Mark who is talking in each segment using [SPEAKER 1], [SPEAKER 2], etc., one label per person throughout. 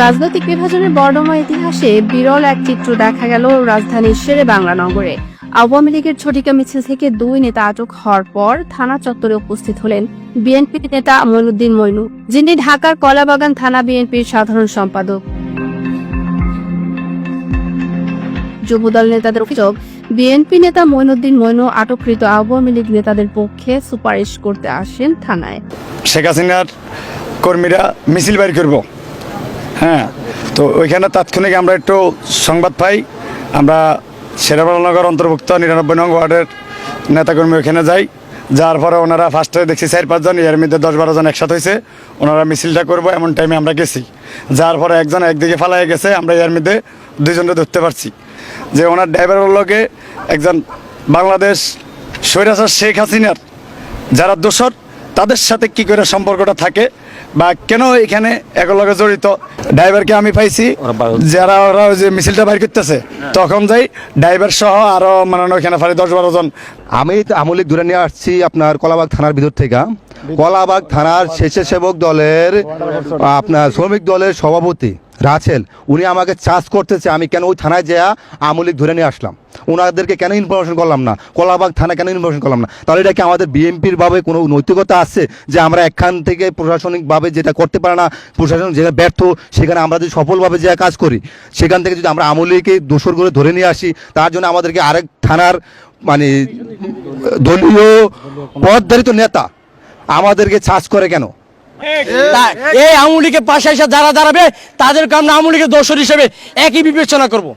[SPEAKER 1] রাজনৈতিক বিভাজনের বর্ণময় ইতিহাসে বিরল এক চিত্র দেখা গেল রাজধানীর শেরে বাংলা নগরে। আওয়ামী লীগের ছটিকা মিছিল থেকে দুই নেতা আটক হওয়ার পর থানা চত্বরে উপস্থিত হলেন বিএনপি নেতা মইনুদ্দিন মইনু, যিনি ঢাকার কলাবাগান থানা বিএনপির সাধারণ সম্পাদক। যুবদল নেতাদের অভিযোগ, বিএনপি নেতা মইনুদ্দিন মইনু আটককৃত আওয়ামী লীগ নেতাদের পক্ষে সুপারিশ করতে আসেন থানায়।
[SPEAKER 2] শেখ হাসিনার কর্মীরা মিছিল বাইর করব। হ্যাঁ তো ওইখানে তাৎক্ষণিক আমরা একটু সংবাদ পাই। আমরা শেরাবালনগর অন্তর্ভুক্ত নিরানব্বই নং ওয়ার্ডের নেতাকর্মী ওইখানে যাই। যার পরে ওনারা ফার্স্টে দেখছি চার পাঁচজন এর মধ্যে দশ, বারো জন একসাথে হয়েছে। ওনারা মিছিলটা করব এমন টাইমে আমরা গেছি। যার পরে একজন একদিকে ফালাই গেছে, আমরা এর মধ্যে দুইজনকে ধরতে পারছি। যে ওনার ড্রাইভারের লোকে একজন বাংলাদেশ স্বৈরাচার শেখ হাসিনার। যারা দোষর তাদের সাথে কি করে সম্পর্কটা থাকে বা কেন এখানে একলগে জড়িত? ড্রাইভারকে আমি পাইছি যারা ওরা ওই যে মিছিলটা বাইর করতেছে তখন যাই ড্রাইভার সহ আরও মানে ওখানে ফারি দশ বারো জন।
[SPEAKER 3] আমি তো আমলিক দূরে নিয়ে আসছি আপনার কলাবাগ থানার ভিতর থেকে। কলাবাগ থানার স্বেচ্ছাসেবক দলের, আপনার শ্রমিক দলের সভাপতি রাছেল উনি আমাকে চার্জ করতেছে, আমি কেন ওই থানায় যেয়া আমলিক ধরে নিয়ে আসলাম? ওনাদেরকে কেন ইনফরমেশন করলাম না? কলাবাগ থানা কেন ইনফরমেশন করলাম না? তাহলে এটা কি আমাদের বিএনপির ভাবে কোনো নৈতিকতা আছে যে আমরা এখান থেকে প্রশাসনিকভাবে যেটা করতে পারে না, প্রশাসন যেটা ব্যর্থ, সেখানে আমরা যদি সফলভাবে যে কাজ করি, সেখান থেকে যদি আমরা আমলিকে দোষর করে ধরে নিয়ে আসি, তার জন্য আমাদেরকে আরেক থানার মানে দলীয় পদধারিত নেতা আমাদেরকে চাষ করে কেন?
[SPEAKER 4] এই এই লীগের পাশে এসে যারা দাঁড়াবে তাদেরকে আমরা আমুলিকে দোষর হিসেবে একই বিবেচনা করব।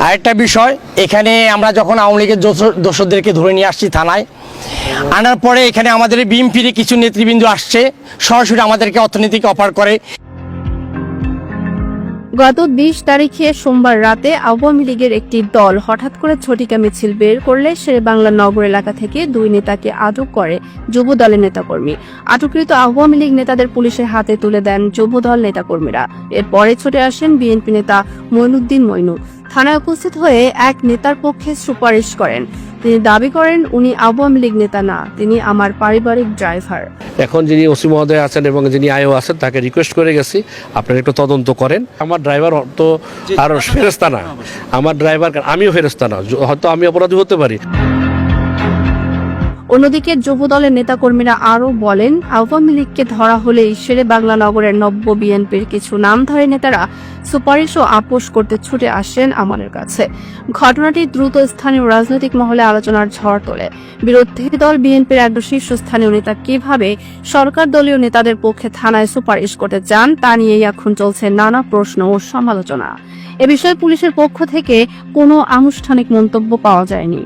[SPEAKER 4] আরেকটা বিষয় এখানে আমরা যখন আওয়ামী লীগের দোসর- দোসরদেরকে ধরে নিয়ে আসছি থানায় আনার পরে এখানে আমাদের বিএমপির কিছু নেতৃবৃন্দ আসছে সরাসরি আমাদেরকে অর্থনীতিকে অফার করে।
[SPEAKER 1] গত বিশ তারিখে সোমবার রাতে আওয়ামী লীগের একটি দল হঠাৎ করে ছটিকা মিছিল বের করলে শেরে বাংলা নগর এলাকা থেকে দুই নেতাকে আটক করে যুব দলের নেতাকর্মী। আটককৃত আওয়ামী লীগ নেতাদের পুলিশের হাতে তুলে দেন যুব দল নেতাকর্মীরা। এরপরে ছুটে আসেন বিএনপি নেতা মইনুদ্দিন মইনু। থানায় উপস্থিত হয়ে এক নেতার পক্ষে সুপারিশ করেন। তিনি দাবি করেন, উনি আওয়ামী লীগ নেতা না, তিনি আমার পারিবারিক ড্রাইভার।
[SPEAKER 5] এখন যিনি ওসি মহোদয় আছেন এবং যিনি আয়ও আছেন, তাকে রিকোয়েস্ট করে গেছি, আপনারা একটু তদন্ত করেন। আমার ড্রাইভার তো আর ফেরস্তা না। আমার ড্রাইভার, আমিও ফেরস্তা না। হয়তো আমি অপরাধী হতে পারি।
[SPEAKER 1] অন্যদিকে যুব দলের নেতাকর্মীরা আরও বলেন, আওয়ামী লীগকে ধরা হলেই শেরে বাংলা নগরের নব্য বিএনপির কিছু নামধারী নেতারা সুপারিশ ও আপোষ করতে ছুটে আসেন আমাদের কাছে। ঘটনাটি দ্রুত স্থানীয় রাজনৈতিক মহলে আলোচনার ঝড় তোলে। বিরোধী দল বিএনপির এক শীর্ষস্থানীয় নেতা কীভাবে সরকার দলীয় নেতাদের পক্ষে থানায় সুপারিশ করতে চান, তা নিয়েই এখন চলছে নানা প্রশ্ন ও সমালোচনা। এ বিষয়ে পুলিশের পক্ষ থেকে কোনো আনুষ্ঠানিক মন্তব্য পাওয়া যায়নি।